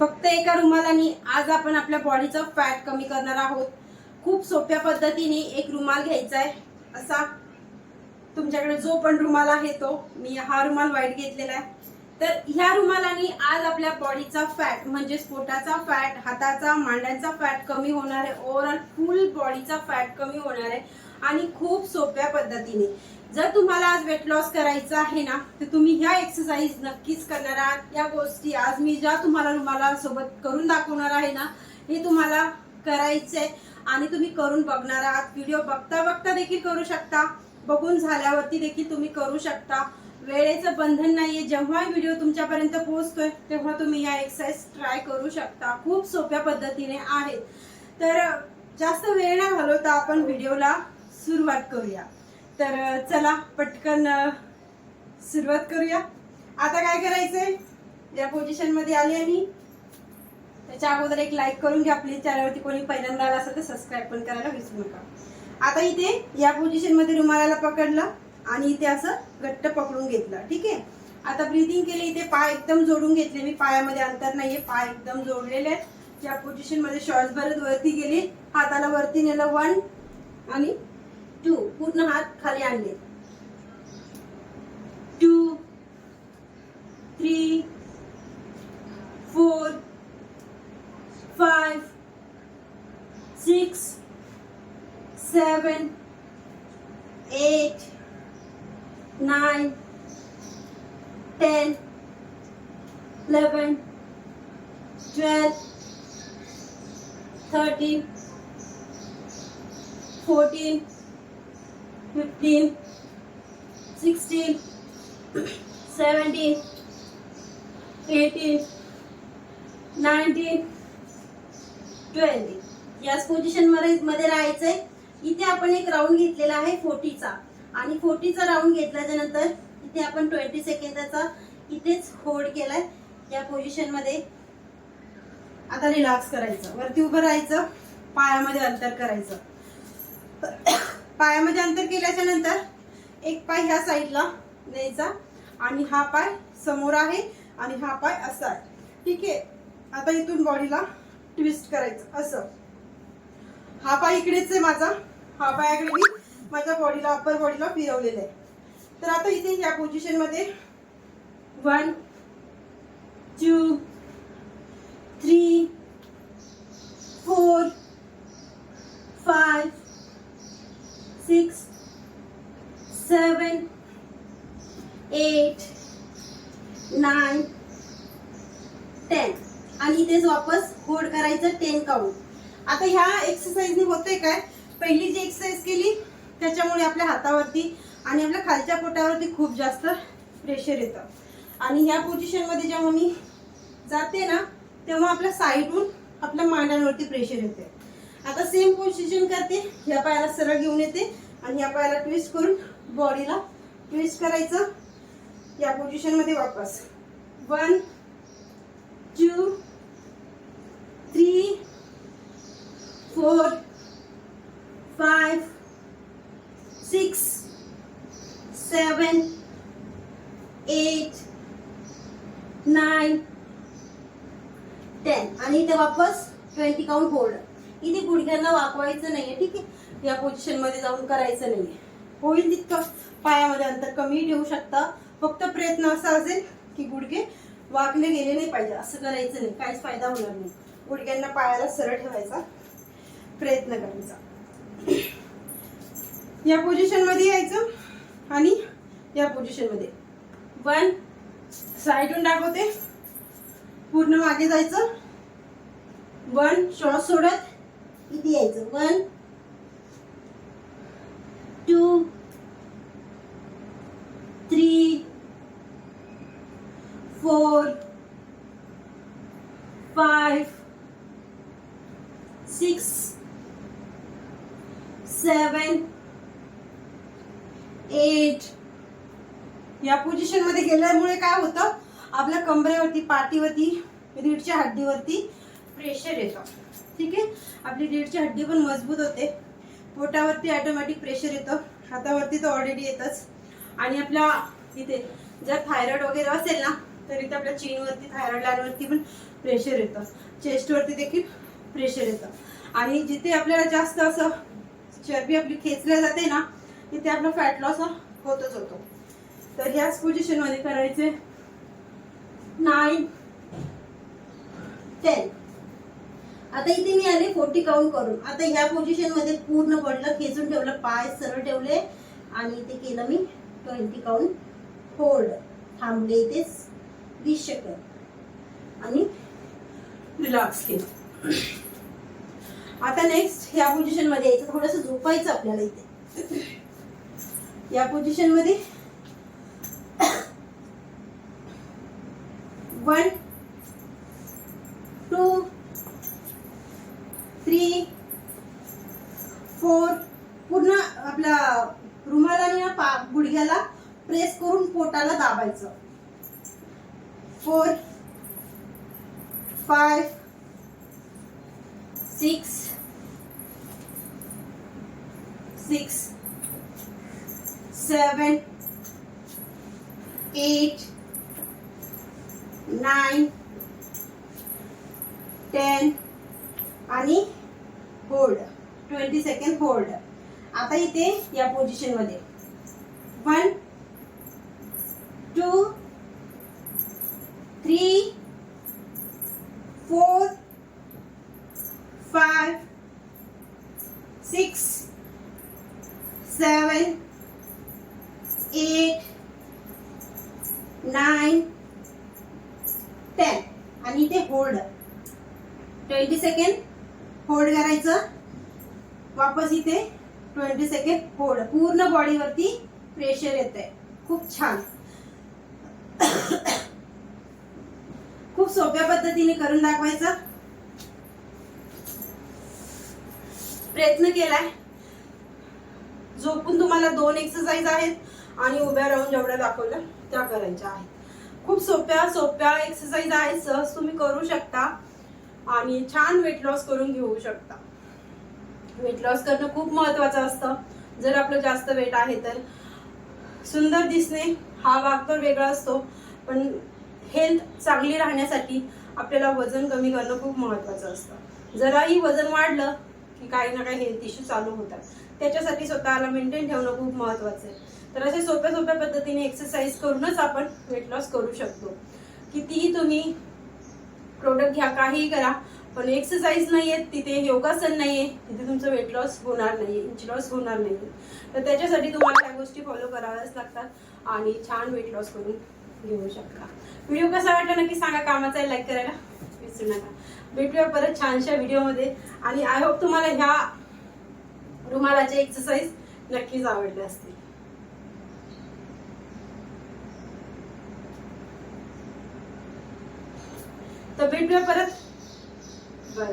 फक्त एका रुमालाने आज आपण आपल्या बॉडीचं फॅट कमी करणार आहोत. खूप सोप्या पद्धतीने एक रुमाल घ्यायचा आहे. असा तुमच्याकडे जो पण रुमाल आहे तो मी हा रुमाल वाईट घेतलेला आहे. तर ह्या रुमालाने आज आपल्या बॉडीचा फॅट म्हणजे पोटाचा फॅट हाताचा मांड्यांचा फॅट कमी होणार आहे. ओव्हरऑल फुल बॉडीचा फॅट कमी होणार आहे. आणि खूप सोप्या पद्धतीने. जर तुम्हाला आज वेट लॉस करायचं आहे ना तर तुम्ही ह्या एक्सरसाइज नक्कीच करणार आहात. या गोष्टी आज मी ज्या तुम्हाला रुमाला सोबत करून दाखवणार आहे ना हे तुम्हाला करायचंय. आणि तुम्ही करून बघणार आहात. व्हिडिओ बघता बघता देखील करू शकता. बघून झाल्यावरती देखील तुम्ही करू शकता. वेळेचं बंधन नाहीये. जेव्हा व्हिडिओ तुमच्यापर्यंत पोहोचतोय तेव्हा तुम्ही या एक्सरसाइज ट्राय करू शकता. खूप सोप्या पद्धतीने आहेत तर जास्त वेळ न घालवता आपण व्हिडिओला सुरुवात करूया. तर चला पटकन सुरुवात करूया. आता काय करायचंय? या पोझिशनमध्ये आली आणि त्याच्या अगोदर एक लाईक करून घ्या प्लीज चॅनलवरती कोणी पहिल्यांदा आला असेल तर सबस्क्राईब पण करायला विसरू नका. आता इथे या पोझिशनमध्ये रुमालाला पकडलं आणि इथे असं घट्ट पकडून घेतलं. ठीक आहे? आता ब्रिदिंग केली इथे पाय एकदम जोडून घेतले मी. पायामध्ये अंतर नाहीये पाय एकदम जोडलेले आहेत. या पोझिशनमध्ये भरत वरती गेली. हाताला वरती नेलं वन आणि टू, पूर्ण हात खाली आणले. Two, three, four six, seven, eight, nine, ten, eleven, twelve, thirteen, fourteen fifteen sixteen seventeen eighteen nineteen twenty याच पोझिशनमध्ये मध्ये राहायचंय. इथे आपण एक राऊंड घेतलेला आहे फोर्टीचा आणि फोर्टीचा राऊंड घेतल्याच्या नंतर इथे आपण ट्वेंटी सेकंदाचा इथेच होल्ड केलाय. या पोझिशनमध्ये आता रिलॅक्स करायचं. वरती उभं राहायचं. पायामध्ये अंतर करायचं. पायामध्ये अंतर केल्याच्यानंतर एक पाय ह्या साईडला न्यायचा आणि हा पाय समोर आहे आणि हा पाय असा आहे. ठीक आहे? आता इथून बॉडीला ट्विस्ट करायचं. असं. हा पाय इकडेच आहे माझा. हा पायाकडे मी माझ्या बॉडीला अप्पर बॉडीला फिरवलेलं आहे. तर आता इथे या पोझिशनमध्ये one two three four five six seven eight nine ten आणि इथेच वापस होल्ड करायचं टेन काउंट आता ह्या एक्सरसाइजने होतंय काय? पहिली जी एक्सरसाइज केली त्याच्यामुळे आपल्या हातावरती आणि आपल्या खालच्या पोटावरती खूप जास्त प्रेशर येतं. आणि ह्या पोझिशनमध्ये जेव्हा मी जाते ना तेव्हा आपल्या साईडहून आपल्या मांड्यांवरती प्रेशर येते आता सेम पोझिशन करते. ह्या पायाला सरळ घेऊन येते आणि ह्या पायाला ट्विस्ट करून बॉडीला ट्विस्ट करायचं. या पोझिशनमध्ये वापस. One two three four five six seven eight nine ten आणि इथे वापस ट्वेंटी काउंट होल्ड इथे गुडघ्यांना वाकवायचं नाहीये ठीक आहे? या पोझिशनमध्ये जाऊन करायचं नाहीये. होईल तितकं पायामध्ये अंतर कमी ठेवू शकता. फक्त प्रयत्न असा असेल की गुडघे वाकले गेले नाही पाहिजे असं करायचं नाही. काहीच फायदा होणार नाही. गुडघ्यांना पायाला सरळ ठेवायचा प्रयत्न करायचा. या पोझिशनमध्ये यायचं आणि या पोझिशनमध्ये. वन साईडून दाखवते. पूर्ण मागे जायचं. वन श्वास सोडत. किती यायचं? One two three four five six seven eight. या पोझिशनमध्ये गेल्यामुळे काय होतं? आपल्या कमरेवरती पाठीवरती रीडच्या हड्डीवरती प्रेशर येतो. ठीक आहे? आपली रीडची हड्डी पण मजबूत होते. पोटावरती ऑटोमॅटिक प्रेशर येतं. हातावरती तर ऑलरेडी येतच. आणि आपल्या इथे जर थायरॉइड वगैरे असेल ना तर इथे आपल्या चीनवरती थायरॉइड लाईनवरती पण प्रेशर येतं. चेस्टवरती देखील प्रेशर येतं. आणि जिथे आपल्याला जास्त असं चरबी आपली खेचल्या जाते ना तिथे आपला फॅट लॉस होतच होतो. तर ह्याच पोझिशनमध्ये करायचे नाईन टेन आता इथे मी आले फोर्टी काउंट करून. आता ह्या पोझिशनमध्ये पूर्ण बॉडीला खेचून ठेवलं पाय सरळ ठेवले. आणि इथे केलं मी ट्वेंटी काउंट होल्ड थांबले इथे वीस सेकंद आणि रिलॅक्स केलं. आता नेक्स्ट ह्या पोझिशनमध्ये यायचं. थोडस झोपायचं आपल्याला इथे. या पोझिशनमध्ये वन टू थ्री फोर पूर्ण आपल्या रुमालाने ना पा गुडघ्याला प्रेस करून पोटाला four five six six seven eight nine ten आणि होल्ड ट्वेंटी सेकंड होल्ड आता इथे या पोझिशनमध्ये one two three four five six seven eight nine ten आणि इथे होल्ड ट्वेंटी सेकंड होल्ड करायचं. वापस इथे ट्वेंटी सेकंड होल्ड पूर्ण बॉडीवरती प्रेशर येत आहे खूप छान. खूप सोप्या पद्धतीने करून दाखवायचं. प्रयत्न केलाय. झोपून तुम्हाला दोन एक्सरसाइज आहेत आणि उभ्या राहून जेवढ्या दाखवल्या त्या करायच्या आहेत. खूप सोप्या सोप्या एक्सरसाइज आहेत. सहज तुम्ही करू शकता आणि छान वेट लॉस करून घेऊ शकता. वेट लॉस करणं खूप महत्वाचं असतं. जर आपलं जास्त वेट आहे तर सुंदर दिसणे हा भाग तर वेगळा असतो. पण हेल्थ चांगली राहण्यासाठी आपल्याला वजन कमी करणं खूप महत्वाचं असतं. जराही वजन वाढलं की काही ना काही हेल्थ इश्यू चालू होतात. त्याच्यासाठी स्वतःला मेंटेन ठेवणं खूप महत्वाचं आहे. तर असे सोप्या सोप्या पद्धतीने एक्सरसाइज करूनच आपण वेट लॉस करू शकतो. कितीही तुम्ही प्रोडक्ट घ्या काहीही करा पण एक्सरसाइज नाहीये तिथे योगासन नाहीये तिथे तुमचं वेट लॉस होणार नाहीये इंच लॉस होणार नाहीये. तर त्याच्यासाठी तुम्हाला काही गोष्टी फॉलो कराव्याच लागतात आणि छान वेट लॉस करून घेऊ शकता. व्हिडिओ कसा वाटला नक्की सांगा कामाचा लाईक करायला? विसरू नका. भेटूया परत छानशा व्हिडिओमध्ये आणि आय होप तुम्हाला ह्या रुमालाचे एक्सरसाइज नक्कीच आवडले असतील. तर भेटूया परत. बरं.